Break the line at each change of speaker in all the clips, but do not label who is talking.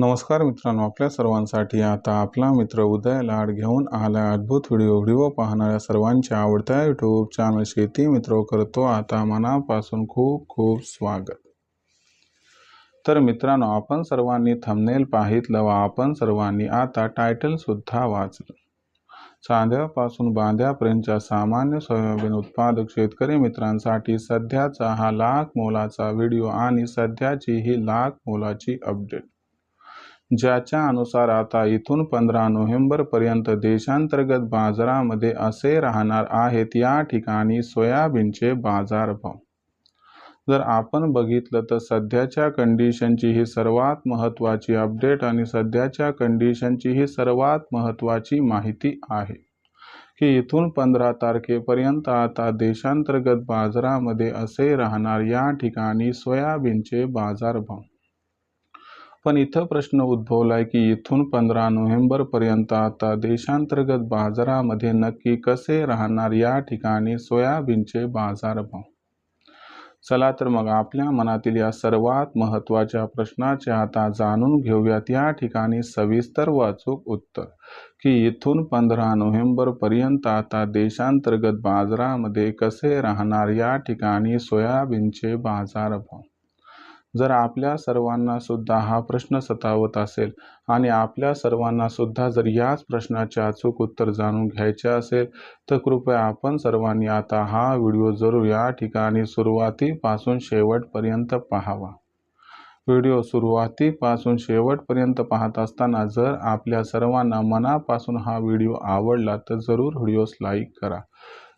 नमस्कार मित्रांनो आपल्या सर्वांसाठी आता आपला मित्र उदय लाड घेऊन आला अद्भुत व्हिडिओ व्हिडिओ पाहणाऱ्या सर्वांच्या आवडत्या यूट्यूब चॅनल शेती मित्र करतो आता मनापासून खूप खूप स्वागत. तर मित्रांनो आपण सर्वांनी थंबनेल पाहितलं व आपण सर्वांनी आता टायटलसुद्धा वाचलं. चांद्यापासून बांध्यापर्यंतच्या सामान्य सोयाबीन उत्पादक शेतकरी मित्रांसाठी सध्याचा हा लाख मोलाचा व्हिडिओ आणि सध्याची ही लाख मोलाची अपडेट ज्याच्या अनुसार आता इथून पंधरा नोव्हेंबरपर्यंत देशांतर्गत बाजारामध्ये असे राहणार आहेत या ठिकाणी सोयाबीनचे बाजारभाव. जर आपण बघितलं तर सध्याच्या कंडिशनची ही सर्वात महत्त्वाची अपडेट आणि सध्याच्या कंडिशनची ही सर्वात महत्त्वाची माहिती आहे की इथून पंधरा तारखेपर्यंत आता देशांतर्गत बाजारामध्ये असे राहणार या ठिकाणी सोयाबीनचे बाजारभाव. पण इथं प्रश्न उद्भवलाय की इथून पंधरा नोव्हेंबरपर्यंत आता देशांतर्गत बाजारामध्ये नक्की कसे राहणार या ठिकाणी सोयाबीनचे बाजारभाव चला तर मग आपल्या मनातील या सर्वात महत्त्वाच्या प्रश्नाचे आता जाणून घेऊयात. या ठिकाणी सविस्तर वाचूक उत्तर. की इथून पंधरा नोव्हेंबरपर्यंत आता देशांतर्गत बाजारामध्ये कसे राहणार या ठिकाणी सोयाबीनचे बाजारभाव जर आपल्या सर्वांना सुद्धा हा प्रश्न सतावत असेल आणि आपल्या सर्वांना सुद्धा जर याच प्रश्नाचे अचूक उत्तर जाणून घ्यायचे असेल तर कृपया आपण सर्वांनी आता हा व्हिडिओ जरूर या ठिकाणी सुरुवातीपासून शेवटपर्यंत पाहावा. व्हिडिओ सुरुवातीपासून शेवटपर्यंत पाहत असताना जर आपल्या सर्वांना मनापासून हा व्हिडिओ आवडला तर जरूर व्हिडिओस लाईक करा.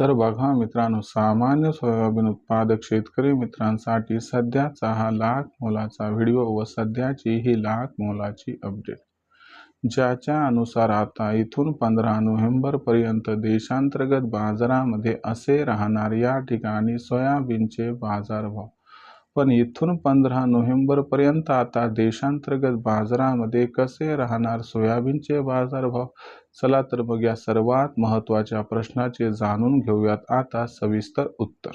तर बघा मित्रांनो सामान्य सोयाबीन उत्पादक शेतकरी मित्रांसाठी सध्याचा हा लाख मोलाचा व्हिडिओ व सध्याची ही लाख मोलाची अपडेट ज्याच्या अनुसार आता इथून पंधरा नोव्हेंबरपर्यंत देशांतर्गत बाजारामध्ये असे राहणार या ठिकाणी सोयाबीनचे बाजारभाव पण इथून पंधरा नोव्हेंबरपर्यंत आता देशांतर्गत बाजारामध्ये कसे राहणार सोयाबीनचे बाजारभाव? चला तर मग या सर्वात महत्त्वाच्या प्रश्नाचे जाणून घेऊयात आता सविस्तर उत्तर.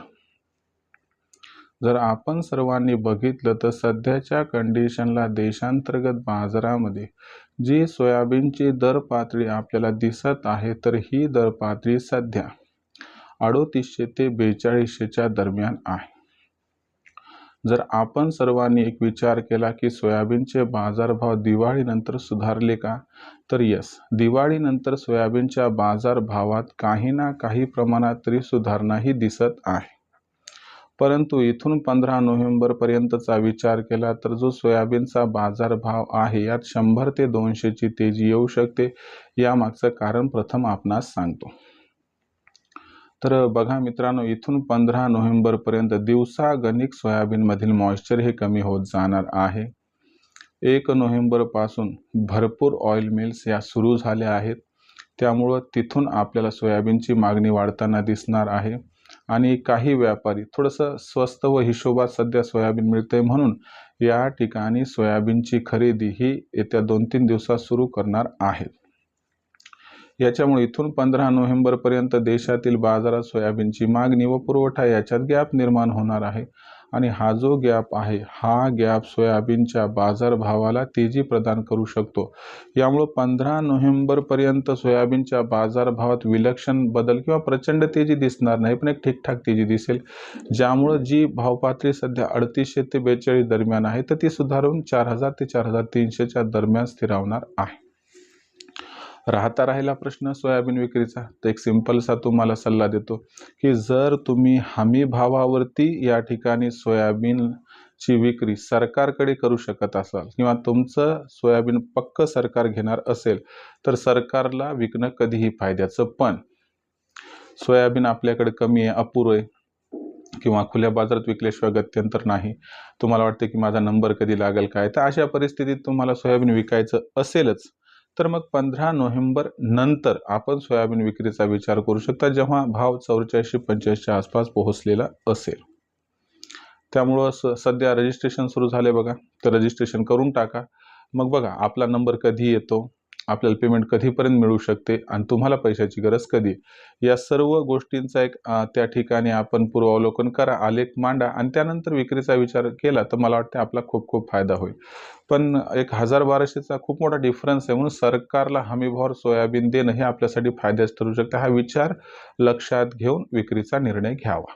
जर आपण सर्वांनी बघितलं तर सध्याच्या कंडिशनला देशांतर्गत बाजारामध्ये जी सोयाबीनची दर पातळी आपल्याला दिसत आहे तर ही दर पातळी सध्या अडोतीसशे ते बेचाळीसशेच्या दरम्यान आहे. जर आपण सर्वांनी एक विचार केला की सोयाबीनचे बाजारभाव दिवाळीनंतर सुधारले का? तर यस दिवाळीनंतर सोयाबीनच्या बाजारभावात काही ना काही प्रमाणात तरी सुधारणाही दिसत आहे. परंतु इथून पंधरा नोव्हेंबरपर्यंतचा विचार केला तर जो सोयाबीनचा बाजारभाव आहे यात शंभर ते दोनशेची तेजी येऊ शकते यामागचं कारण प्रथम आपणास सांगतो. तर बघा मित्रांनो इथून पंधरा नोव्हेंबरपर्यंत दिवसागणिक सोयाबीनमधील मॉइश्चर हे कमी होत जाणार आहे. एक नोव्हेंबरपासून भरपूर ऑइल मिल्स या सुरू झाल्या आहेत. त्यामुळं तिथून आपल्याला सोयाबीनची मागणी वाढताना दिसणार आहे. आणि काही व्यापारी थोडंसं स्वस्त व हिशोबात सध्या सोयाबीन मिळते म्हणून या ठिकाणी सोयाबीनची खरेदी ही येत्या दोन तीन दिवसात सुरू करणार आहेत. याच्यामुळे इथून पंधरा नोव्हेंबरपर्यंत देशातील बाजारात सोयाबीनची मागणी व पुरवठा याच्यात गॅप निर्माण होणार आहे. आणि हा जो गॅप आहे हा गॅप सोयाबीनच्या बाजारभावाला तेजी प्रदान करू शकतो. यामुळं पंधरा नोव्हेंबरपर्यंत सोयाबीनच्या बाजारभावात विलक्षण बदल किंवा प्रचंड तेजी दिसणार नाही पण एक ठीकठाक तेजी दिसेल. ज्यामुळं जी भावपातळी सध्या अडतीसशे ते बेचाळीस दरम्यान आहे तर ती सुधारून चार हजार ते चार हजार तीनशेच्या दरम्यान स्थिरावणार आहे. राहता राहिला प्रश्न सोयाबीन विक्रीचा. तर एक सिंपलसा तुम्हाला सल्ला देतो की जर तुम्ही हमी भावावरती या ठिकाणी सोयाबीनची विक्री सरकारकडे करू शकत असाल किंवा तुमचं सोयाबीन पक्क सरकार घेणार असेल तर सरकारला विकणं कधीही फायद्याचं पण. सोयाबीन आपल्याकडे कमी आहे अपुरो आहे किंवा खुल्या बाजारात विकल्याशिवाय गत्यंतर नाही. तुम्हाला वाटतं की माझा नंबर कधी लागेल काय? तर अशा परिस्थितीत तुम्हाला सोयाबीन विकायचं असेलच. तर मग पंधरा नोव्हेंबर नंतर आपण सोयाबीन विक्रीचा विचार करू शकता जेव्हा भाव चौवेचाळीसशे पंच्याऐंशीच्या आसपास पोहोचलेला असेल. त्यामुळं सध्या रजिस्ट्रेशन सुरू झाले बघा. तर रजिस्ट्रेशन करून टाका. मग बघा आपला नंबर कधी येतो? आपल्याला पेमेंट कधीपर्यंत मिळू शकते आणि तुम्हाला पैशाची गरज कधी या सर्व गोष्टींचा एक त्या ठिकाणी आपण पूर्वावलोकन करा. आलेख मांडा आणि त्यानंतर विक्रीचा विचार केला तर मला वाटते आपला खूप खूप फायदा होईल. पण एक हजार बाराशेचा खूप मोठा डिफरन्स आहे म्हणून सरकारला हमीभावावर सोयाबीन देणं हे आपल्यासाठी फायद्याचं ठरू शकतं. हा विचार लक्षात घेऊन विक्रीचा निर्णय घ्यावा.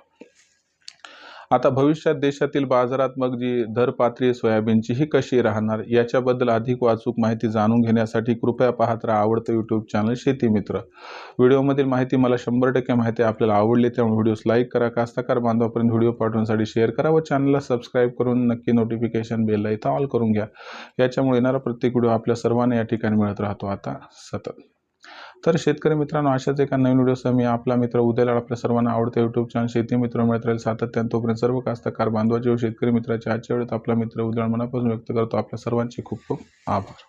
आता भविष्यात देशातील बाजारात मग जी दर पातळी सोयाबीनची ही कशी राहणार याच्याबद्दल अधिक वाचूक माहिती जाणून घेण्यासाठी कृपया पाहत राहा आवडतं यूट्यूब चॅनल शेती मित्र. व्हिडिओमधील माहिती मला शंभर टक्के माहिती आपल्याला आवडली त्यामुळे व्हिडिओस लाईक करा कास्तकार बांधवापर्यंत व्हिडिओ पाठवण्यासाठी शेअर करा व चॅनलला सबस्क्राईब करून नक्की नोटिफिकेशन बेलला इथं ऑल करून घ्या. याच्यामुळे येणारा प्रत्येक व्हिडिओ आपल्या सर्वांना या ठिकाणी मिळत राहतो. आता सतत. तर शेतकरी मित्रांनो अशाच एका नवीन व्हिडिओसह मी आपला मित्र उद्याला आपल्या सर्वांना आवडते युट्यूब चॅनल शेती मित्र मिळत राहील सातत्यानं. तोपर्यंत सर्व कास्तकार बांधवाचे व शेतकरी मित्राच्या आजच्या वेळेत आपला मित्र उद्या मनापासून व्यक्त करतो. आपल्या सर्वांचे खूप खूप आभार.